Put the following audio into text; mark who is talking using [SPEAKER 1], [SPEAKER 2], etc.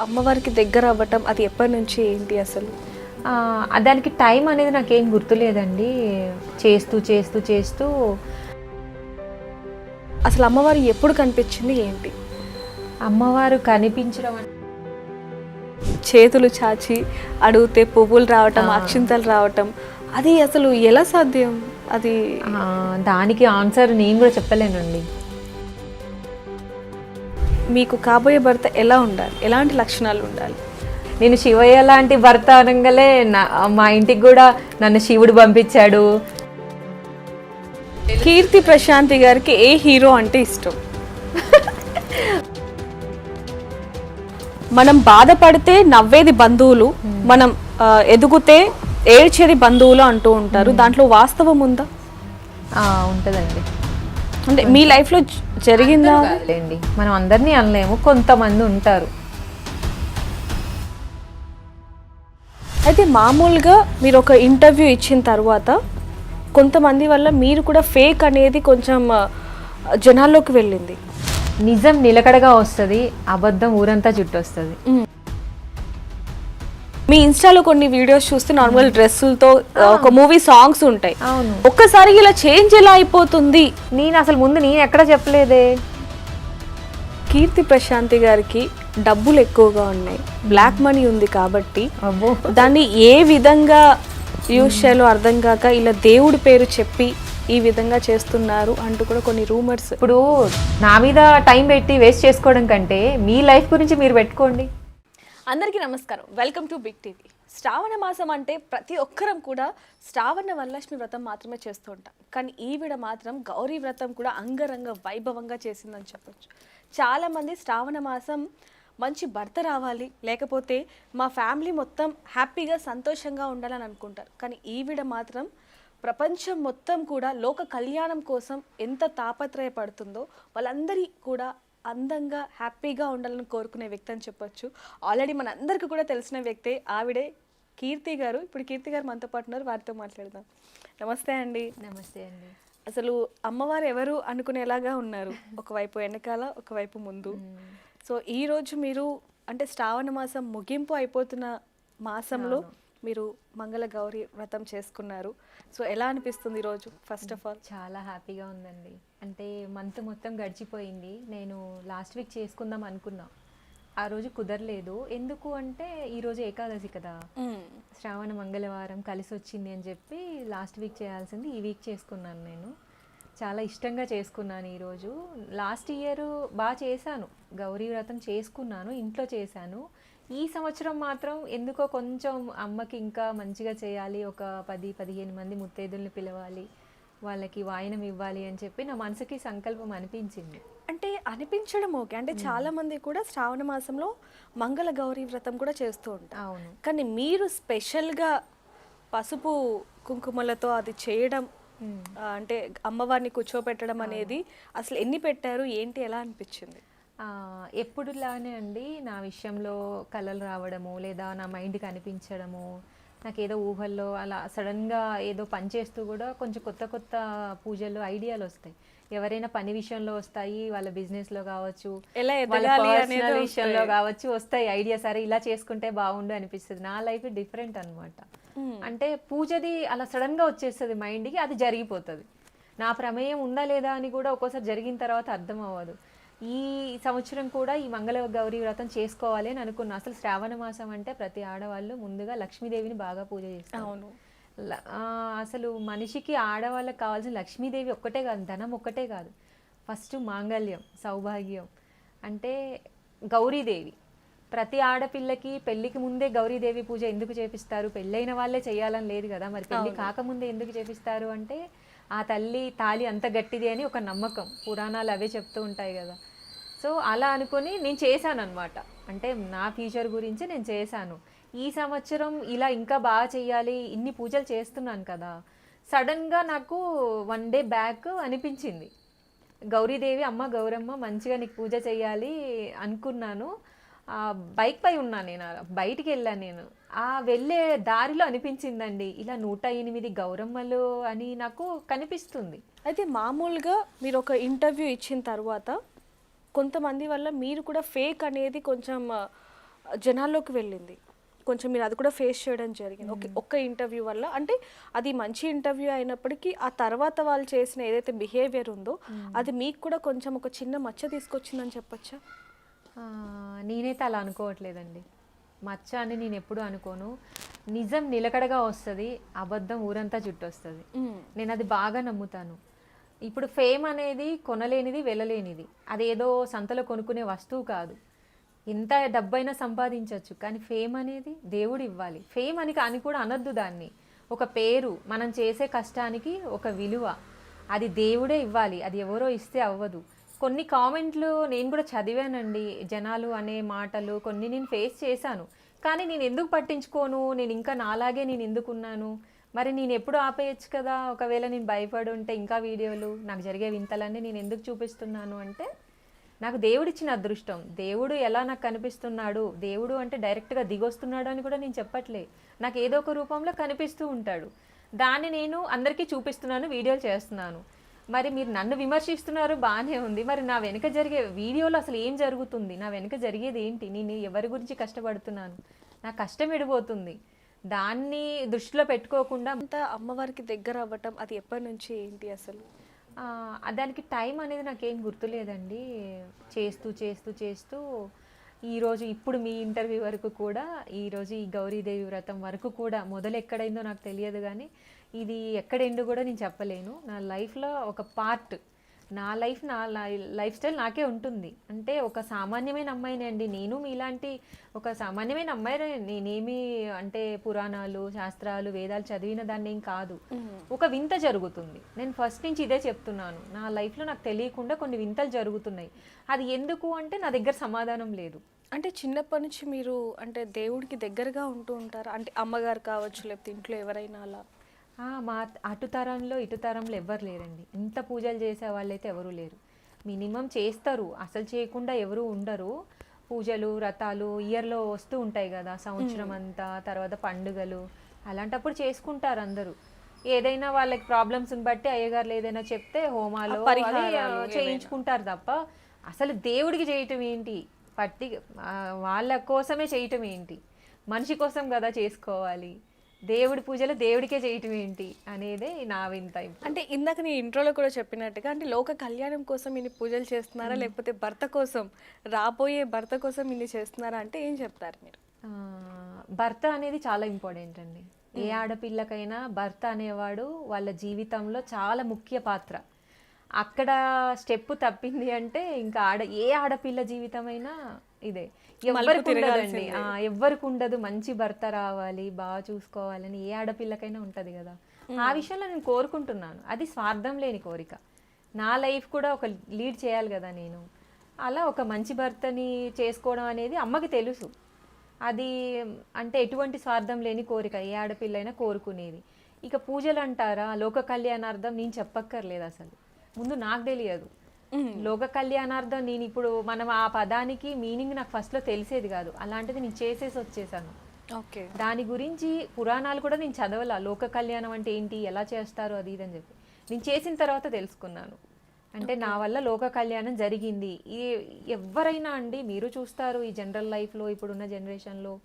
[SPEAKER 1] అమ్మవారికి దగ్గర అవ్వటం అది ఎప్పటి నుంచి ఏంటి అసలు?
[SPEAKER 2] దానికి టైం అనేది నాకేం గుర్తులేదండి. చేస్తూ చేస్తూ చేస్తూ.
[SPEAKER 1] అసలు అమ్మవారు ఎప్పుడు కనిపించింది ఏంటి?
[SPEAKER 2] అమ్మవారు కనిపించడం
[SPEAKER 1] చేతులు చాచి అడిగితే పువ్వులు రావటం అక్షింతలు రావటం అది అసలు ఎలా సాధ్యం? అది
[SPEAKER 2] దానికి ఆన్సర్ నేను కూడా చెప్పలేనండి.
[SPEAKER 1] మీకు కాబోయే భర్త ఎలా ఉండాలి? ఎలాంటి లక్షణాలు ఉండాలి?
[SPEAKER 2] నేను శివయ్య లాంటి భర్త అనగానే నా మా ఇంటికి కూడా నన్ను శివుడు పంపించాడు.
[SPEAKER 1] కీర్తి ప్రశాంతి గారికి ఏ హీరో అంటే ఇష్టం? మనం బాధపడితే నవ్వేది బంధువులు మనం ఎదుగుతే ఏడ్చేది బంధువులు అంటూ ఉంటారు. దాంట్లో వాస్తవం ఉందా?
[SPEAKER 2] ఉంటుందండి.
[SPEAKER 1] అంటే మీ లైఫ్లో జ- జరిగిందా?
[SPEAKER 2] కాదులేండి. మనం అందరినీ అనలేము. కొంతమంది ఉంటారు.
[SPEAKER 1] అయితే మామూలుగా మీరు ఒక ఇంటర్వ్యూ ఇచ్చిన తర్వాత కొంతమంది వల్ల మీరు కూడా ఫేక్ అనేది కొంచెం జనాల్లోకి వెళ్ళింది.
[SPEAKER 2] నిజం నిలకడగా వస్తుంది అబద్ధం ఊరంతా చుట్టొస్తుంది.
[SPEAKER 1] మీ ఇన్స్టాలో కొన్ని వీడియోస్ చూస్తే నార్మల్ డ్రెస్సులతో ఒక మూవీ సాంగ్స్ ఉంటాయి.
[SPEAKER 2] అవును.
[SPEAKER 1] ఒక్కసారి ఇలా చేంజ్ ఎలా అయిపోతుంది?
[SPEAKER 2] నేను అసలు ముందు నేను ఎక్కడ చెప్పలేదే.
[SPEAKER 1] కీర్తి ప్రశాంతి గారికి డబ్బులు ఎక్కువగా ఉన్నాయి. బ్లాక్ మనీ ఉంది కాబట్టి
[SPEAKER 2] అబ్బో.
[SPEAKER 1] దాన్ని ఏ విధంగా యూజ్ చేయాలో అర్థం కాక ఇలా దేవుడి పేరు చెప్పి ఈ విధంగా చేస్తున్నారు అంటూ కూడా కొన్ని రూమర్స్
[SPEAKER 2] ఇప్పుడు నా మీద టైం పెట్టి వేస్ట్ చేసుకోవడం కంటే మీ లైఫ్ గురించి మీరు పెట్టుకోండి.
[SPEAKER 1] అందరికీ నమస్కారం. Welcome to big TV. Shravana మాసం అంటే ప్రతి ఒక్కరం కూడా శ్రావణ వరలక్ష్మి వ్రతం మాత్రమే చేస్తూ ఉంటాం. కానీ ఈవిడ మాత్రం గౌరీ వ్రతం కూడా అంగరంగ వైభవంగా చేసిందని చెప్పొచ్చు. చాలామంది శ్రావణ మాసం మంచి భర్త రావాలి లేకపోతే మా ఫ్యామిలీ మొత్తం హ్యాపీగా సంతోషంగా ఉండాలని అనుకుంటారు. కానీ ఈవిడ మాత్రం ప్రపంచం మొత్తం కూడా లోక కళ్యాణం కోసం ఎంత తాపత్రయపడుతుందో వాళ్ళందరి కూడా అందంగా హ్యాపీగా ఉండాలని కోరుకునే వ్యక్తి అని చెప్పొచ్చు. ఆల్రెడీ మన అందరికీ కూడా తెలిసిన వ్యక్తే ఆవిడే కీర్తి గారు. ఇప్పుడు కీర్తి గారు మనతో పాటు ఉన్నారు. వారితో మాట్లాడదాం. నమస్తే అండి.
[SPEAKER 2] నమస్తే అండి.
[SPEAKER 1] అసలు అమ్మవారు ఎవరు అనుకునేలాగా ఉన్నారు? ఒకవైపు వెనకాల ఒకవైపు ముందు. సో ఈ రోజు మీరు అంటే శ్రావణ మాసం ముగింపు అయిపోతున్న మాసంలో మీరు మంగళ గౌరి వ్రతం చేసుకున్నారు. సో ఎలా అనిపిస్తుంది ఈరోజు ఫస్ట్ ఆఫ్ ఆల్
[SPEAKER 2] చాలా హ్యాపీగా ఉందండి. అంటే మంత్ మొత్తం గడిచిపోయింది. నేను లాస్ట్ వీక్ చేసుకుందాం అనుకున్నా. ఆ రోజు కుదరలేదు. ఎందుకు అంటే ఈరోజు ఏకాదశి కదా. శ్రావణ మంగళవారం కలిసి వచ్చింది అని చెప్పి లాస్ట్ వీక్ చేయాల్సింది ఈ వీక్ చేసుకున్నాను నేను. చాలా ఇష్టంగా చేసుకున్నాను ఈరోజు. లాస్ట్ ఇయర్ బాగా చేశాను. గౌరీ వ్రతం చేసుకున్నాను ఇంట్లో చేశాను. ఈ సంవత్సరం మాత్రం ఎందుకో కొంచెం అమ్మకి ఇంకా మంచిగా చేయాలి ఒక పది పదిహేను మంది ముత్తైదుల్ని పిలవాలి వాళ్ళకి వాయనం ఇవ్వాలి అని చెప్పి నా మనసుకి సంకల్పం అనిపించింది.
[SPEAKER 1] అంటే అనిపించడం ఓకే. అంటే చాలా మంది కూడా శ్రావణ మాసంలో మంగళ గౌరీ వ్రతం కూడా చేస్తూ ఉంటారు.
[SPEAKER 2] అవును.
[SPEAKER 1] కానీ మీరు స్పెషల్గా పసుపు కుంకుమలతో అది చేయడం అంటే అమ్మవారిని కూర్చోపెట్టడం అనేది అసలు ఎన్ని పెట్టారు? ఏంటి? ఎలా అనిపించింది?
[SPEAKER 2] ఎప్పుడులానే అండి నా విషయంలో కళలు రావడము లేదా నా మైండ్కి అనిపించడము నాకు ఏదో ఊహల్లో అలా సడన్గా ఏదో పని చేస్తూ కూడా కొంచెం కొత్త కొత్త పూజలు ఐడియాలు వస్తాయి. ఎవరైనా పని విషయంలో వస్తాయి వాళ్ళ కావచ్చు
[SPEAKER 1] ఎదగాలి
[SPEAKER 2] personal
[SPEAKER 1] అనేది
[SPEAKER 2] విషయంలో కావచ్చు వస్తాయి ఐడియా సరే ఇలా చేసుకుంటే బాగుండు అనిపిస్తుంది. నా లైఫ్ డిఫరెంట్ అన్నమాట. అంటే పూజది అలా సడన్గా వచ్చేస్తుంది మైండ్కి అది జరిగిపోతుంది. నా ప్రమేయం ఉందా లేదా అని కూడా ఒక్కోసారి జరిగిన తర్వాత అర్థం అవ్వదు. ఈ సంవత్సరం కూడా ఈ మంగళ గౌరీ వ్రతం చేసుకోవాలి అని అనుకున్నా. అసలు శ్రావణ మాసం అంటే ప్రతి ఆడవాళ్ళు ముందుగా లక్ష్మీదేవిని బాగా పూజ చేస్తారు.
[SPEAKER 1] అవును.
[SPEAKER 2] అసలు మనిషికి ఆడవాళ్ళకి కావాల్సిన లక్ష్మీదేవి ఒక్కటే కాదు ధనం ఒక్కటే కాదు. ఫస్ట్ మాంగళ్యం సౌభాగ్యం. అంటే గౌరీదేవి. ప్రతి ఆడపిల్లకి పెళ్ళికి ముందే గౌరీదేవి పూజ ఎందుకు చేపిస్తారు? పెళ్ళైన వాళ్ళే చేయాలని లేదు కదా మరి. పెళ్ళి కాకముందే ఎందుకు చేపిస్తారు అంటే ఆ తల్లి తాళి అంత గట్టిది అని ఒక నమ్మకం. పురాణాలు అవే చెప్తూ ఉంటాయి కదా. సో అలా అనుకొని నేను చేశాను అనమాట అంటే నా ఫ్యూచర్ గురించి నేను చేశాను. ఈ సంవత్సరం ఇలా ఇంకా బాగా చేయాలి ఇన్ని పూజలు చేస్తున్నాను కదా. సడన్గా నాకు వన్ డే బ్యాక్ అనిపించింది. గౌరీదేవి అమ్మ గౌరమ్మ మంచిగా నీకు పూజ చేయాలి అనుకున్నాను. బైక్ పై ఉన్నాను నేను బయటికి వెళ్ళాను నేను. ఆ వెళ్ళే దారిలో అనిపించిందండి ఇలా నూట ఎనిమిది గౌరమ్మలు అని నాకు కనిపిస్తుంది.
[SPEAKER 1] అయితే మామూలుగా మీరు ఒక ఇంటర్వ్యూ ఇచ్చిన తర్వాత కొంతమంది వల్ల మీరు కూడా ఫేక్ అనేది కొంచెం జనాల్లోకి వెళ్ళింది. కొంచెం మీరు అది కూడా ఫేస్ చేయడం జరిగింది. ఓకే ఒక్క ఇంటర్వ్యూ వల్ల. అంటే అది మంచి ఇంటర్వ్యూ అయినప్పటికీ ఆ తర్వాత వాళ్ళు చేసిన ఏదైతే బిహేవియర్ ఉందో అది మీకు కూడా కొంచెం ఒక చిన్న మచ్చ తీసుకొచ్చిందని చెప్పొచ్చా?
[SPEAKER 2] నేనైతే అలా అనుకోవట్లేదండి. మచ్చ అని నేను ఎప్పుడు అనుకోను. నిజం నిలకడగా వస్తుంది అబద్ధం ఊరంతా చుట్టొస్తుంది. నేను అది బాగా నమ్ముతాను. ఇప్పుడు ఫేమ్ అనేది కొనలేనిది వెళ్ళలేనిది. అదేదో సంతలో కొనుక్కునే వస్తువు కాదు. ఎంత డబ్బైనా సంపాదించవచ్చు కానీ ఫేమ్ అనేది దేవుడు ఇవ్వాలి. ఫేమ్ అని అని కూడా అనొద్దు దాన్ని. ఒక పేరు మనం చేసే కష్టానికి ఒక విలువ. అది దేవుడే ఇవ్వాలి. అది ఎవరో ఇస్తే అవ్వదు. కొన్ని కామెంట్లు నేను కూడా చదివానండి జనాలు అనే మాటలు కొన్ని నేను ఫేస్ చేశాను. కానీ నేను ఎందుకు పట్టించుకోను? నేను ఇంకా నాలాగే నేను ఎందుకున్నాను మరి నేను ఎప్పుడు ఆపేయచ్చు కదా? ఒకవేళ నేను భయపడి ఉంటే ఇంకా వీడియోలు నాకు జరిగే వింతలన్నీ నేను ఎందుకు చూపిస్తున్నాను అంటే నాకు దేవుడిచ్చిన అదృష్టం. దేవుడు ఎలా నాకు కనిపిస్తున్నాడు? దేవుడు అంటే డైరెక్ట్గా దిగొస్తున్నాడు అని కూడా నేను చెప్పట్లే. నాకు ఏదో ఒక రూపంలో కనిపిస్తూ ఉంటాడు. దాన్ని నేను అందరికీ చూపిస్తున్నాను వీడియోలు చేస్తున్నాను. మరి మీరు నన్ను విమర్శిస్తున్నారు బాగానే ఉంది. మరి నా వెనుక జరిగే వీడియోలో అసలు ఏం జరుగుతుంది? నా వెనుక జరిగేది ఏంటి? నేను ఎవరి గురించి కష్టపడుతున్నాను? నా కష్టం ఎడిపోతుంది దాన్ని దృష్టిలో పెట్టుకోకుండా
[SPEAKER 1] అంతా అమ్మవారికి దగ్గర అవ్వటం అది ఎప్పటి నుంచి ఏంటి అసలు?
[SPEAKER 2] దానికి టైం అనేది నాకేం గుర్తులేదండి. చేస్తూ చేస్తూ చేస్తూ ఈరోజు ఇప్పుడు మీ ఇంటర్వ్యూ వరకు కూడా ఈరోజు ఈ గౌరీదేవి వ్రతం వరకు కూడా మొదలు ఎక్కడైందో నాకు తెలియదు కానీ ఇది ఎక్కడెండు కూడా నేను చెప్పలేను. నా లైఫ్లో ఒక పార్ట్ నా లైఫ్ నా లైఫ్ స్టైల్ నాకే ఉంటుంది. అంటే ఒక సామాన్యమైన అమ్మాయిని అండి. నేను మీలాంటి ఒక సామాన్యమైన అమ్మాయి నేనేమి అంటే పురాణాలు శాస్త్రాలు వేదాలు చదివిన దాన్ని ఏం కాదు ఒక వింత జరుగుతుంది. నేను ఫస్ట్ నుంచి ఇదే చెప్తున్నాను. నా లైఫ్లో నాకు తెలియకుండా కొన్ని వింతలు జరుగుతున్నాయి. అది ఎందుకు అంటే నా దగ్గర సమాధానం లేదు.
[SPEAKER 1] అంటే చిన్నప్పటి నుంచి మీరు అంటే దేవుడికి దగ్గరగా ఉంటూ ఉంటారా? అంటే అమ్మగారు కావచ్చు లేకపోతే ఇంట్లో ఎవరైనా అలా?
[SPEAKER 2] మా అటు తరంలో ఇటు తరంలో ఎవ్వరు లేరండి. ఇంత పూజలు చేసే వాళ్ళైతే ఎవరు లేరు. మినిమం చేస్తారు. అసలు చేయకుండా ఎవరు ఉండరు. పూజలు వ్రతాలు ఇయర్లో వస్తూ ఉంటాయి కదా సంవత్సరం అంతా తర్వాత పండుగలు అలాంటప్పుడు చేసుకుంటారు అందరూ. ఏదైనా వాళ్ళకి ప్రాబ్లమ్స్ని బట్టి అయ్యగారులు ఏదైనా చెప్తే హోమాలు చేయించుకుంటారు తప్ప అసలు దేవుడికి చేయటం ఏంటి? పట్టి వాళ్ళ కోసమే చేయటం ఏంటి? మనిషి కోసం కదా చేసుకోవాలి. దేవుడి పూజలు దేవుడికే చేయటం ఏంటి అనేదే నా వింత.
[SPEAKER 1] అంటే ఇందాక నీ ఇంట్రోలో కూడా చెప్పినట్టుగా అంటే లోక కళ్యాణం కోసం ఇన్ని పూజలు చేస్తున్నారా? లేకపోతే భర్త కోసం రాబోయే భర్త కోసం ఇన్ని చేస్తున్నారా? అంటే ఏం చెప్తారు మీరు?
[SPEAKER 2] భర్త అనేది చాలా ఇంపార్టెంట్ అండి. ఏ ఆడపిల్లకైనా భర్త అనేవాడు వాళ్ళ జీవితంలో చాలా ముఖ్య పాత్ర. అక్కడ స్టెప్ తప్పింది అంటే ఇంకా ఆడ ఏ ఆడపిల్ల జీవితమైనా ఇదే. ఎవ్వరికి ఉండదండి. ఆ, ఎవ్వరికి ఉండదు. మంచి భర్త రావాలి బాగా చూసుకోవాలని ఏ ఆడపిల్లకైనా ఉంటది కదా. ఆ విషయంలో నేను కోరుకుంటున్నాను. అది స్వార్థం లేని కోరిక. నా లైఫ్ కూడా ఒక లీడ్ చేయాలి కదా నేను. అలా ఒక మంచి భర్తని చేసుకోవడం అనేది అమ్మకి తెలుసు. అది అంటే ఎటువంటి స్వార్థం లేని కోరిక ఏ ఆడపిల్లైనా కోరుకునేది. ఇక పూజలు అంటారా లోక కళ్యాణార్థం నేను చెప్పక్కర్లేదు అసలు. ముందు నాకు తెలియదు. లోక కళ్యాణార్థం నేను ఇప్పుడు మనం ఆ పదానికి మీనింగ్ నాకు ఫస్ట్లో తెలిసేది కాదు. అలాంటిది నేను చేసేసి వచ్చేసాను.
[SPEAKER 1] ఓకే.
[SPEAKER 2] దాని గురించి పురాణాలు కూడా నేను చదవాల. లోక కళ్యాణం అంటే ఏంటి? ఎలా చేస్తారు? అది ఇది అని చెప్పి. నేను చేసిన తర్వాత తెలుసుకున్నాను. అంటే నా వల్ల లోక కళ్యాణం జరిగింది. ఈ ఎవరైనా అండి మీరు చూస్తారు ఈ జనరల్ లైఫ్లో ఇప్పుడున్న జనరేషన్లో